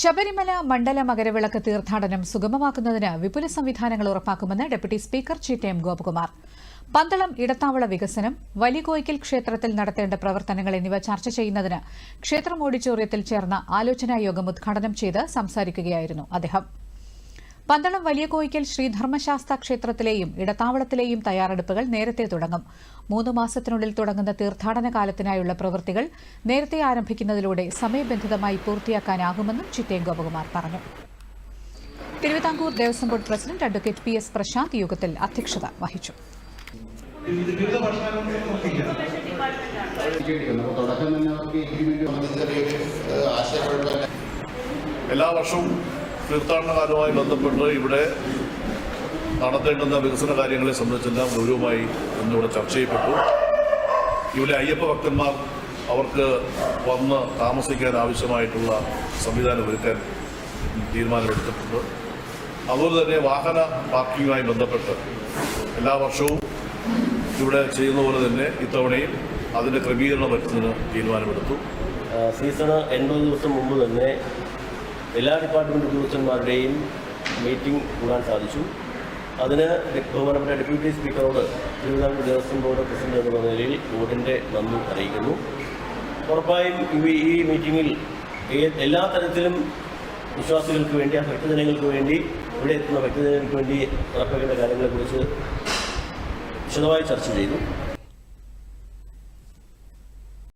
ശബരിമല മണ്ഡല മകരവിളക്ക് തീർത്ഥാടനം സുഗമമാക്കുന്നതിന് വിപുല സംവിധാനങ്ങൾ ഉറപ്പാക്കുമെന്ന് deputy speaker G T M Gopakumar. Pandalam ഇടത്താവള വികസനം വലികോയ്ക്കൽ ക്ഷേത്രത്തിൽ നടത്തേണ്ട പ്രവർത്തനങ്ങൾ എന്നിവ ചർച്ച ചെയ്യുന്നതിന് ക്ഷേത്രം ഓഡിറ്റോറിയത്തിൽ ചേർന്ന ആലോചനാ യോഗം ഉദ്ഘാടനം ചെയ്ത് സംസാരിക്കുകയായിരുന്നു അദ്ദേഹം. പന്തളം വലിയ കോയിക്കൽ ശ്രീധർമ്മശാസ്ത്ര ക്ഷേത്രത്തിലെയും ഇടത്താവളത്തിലെയും തയ്യാറെടുപ്പുകൾ നേരത്തെ തുടങ്ങും. മൂന്ന് മാസത്തിനുള്ളിൽ തുടങ്ങുന്ന തീർത്ഥാടന കാലത്തിനായുള്ള പ്രവൃത്തികൾ നേരത്തെ ആരംഭിക്കുന്നതിലൂടെ സമയബന്ധിതമായി പൂർത്തിയാക്കാനാകുമെന്നും ചിറ്റേം ഗോപകുമാർ പറഞ്ഞു. Thiruvithamkoor Devaswom board president advocate P S Prasanth യോഗത്തിൽ അധ്യക്ഷത വഹിച്ചു. എല്ലാ വർഷവും തീർത്ഥാടന കാലവുമായി ബന്ധപ്പെട്ട് ഇവിടെ നടത്തേണ്ടുന്ന വികസന കാര്യങ്ങളെ സംബന്ധിച്ചെല്ലാം ഗൗരവമായി ഇന്നിവിടെ ചർച്ച ചെയ്യപ്പെട്ടു. ഇവിടെ അയ്യപ്പ ഭക്തന്മാർ അവർക്ക് വന്ന് താമസിക്കാൻ ആവശ്യമായിട്ടുള്ള സംവിധാനം ഒരുക്കാൻ തീരുമാനമെടുത്തിട്ടുണ്ട്. അതുപോലെ തന്നെ വാഹന പാർക്കിങ്ങുമായി ബന്ധപ്പെട്ട് എല്ലാ വർഷവും ഇവിടെ ചെയ്യുന്ന പോലെ തന്നെ ഇത്തവണയും അതിന്റെ ക്രമീകരണം വരുത്തുന്നതിന് തീരുമാനമെടുത്തു. സീസണ് എൺപത് ദിവസം മുമ്പ് തന്നെ എല്ലാ ഡിപ്പാർട്ട്മെന്റ് ഉദ്യോഗസ്ഥന്മാരുടെയും മീറ്റിംഗ് കൂടാൻ സാധിച്ചു. അതിന് ബഹുമാനപ്പെട്ട ഡെപ്യൂട്ടി സ്പീക്കറോട് തിരുവിതാംകൂർ ദേവസ്വം ബോർഡ് പ്രസിഡന്റ് എന്നുള്ള നിലയിൽ ബോർഡിന്റെ നന്ദി അറിയിക്കുന്നു. ഉറപ്പായും ഈ മീറ്റിങ്ങിൽ എല്ലാ തരത്തിലും വിശ്വാസികൾക്ക് വേണ്ടി ആ ഭക്തജനങ്ങൾക്ക് വേണ്ടി ഇവിടെ എത്തുന്ന ഭക്തജനങ്ങൾക്ക് വേണ്ടി നടപ്പാക്കേണ്ട കാര്യങ്ങളെക്കുറിച്ച് വിശദമായി ചർച്ച ചെയ്തു.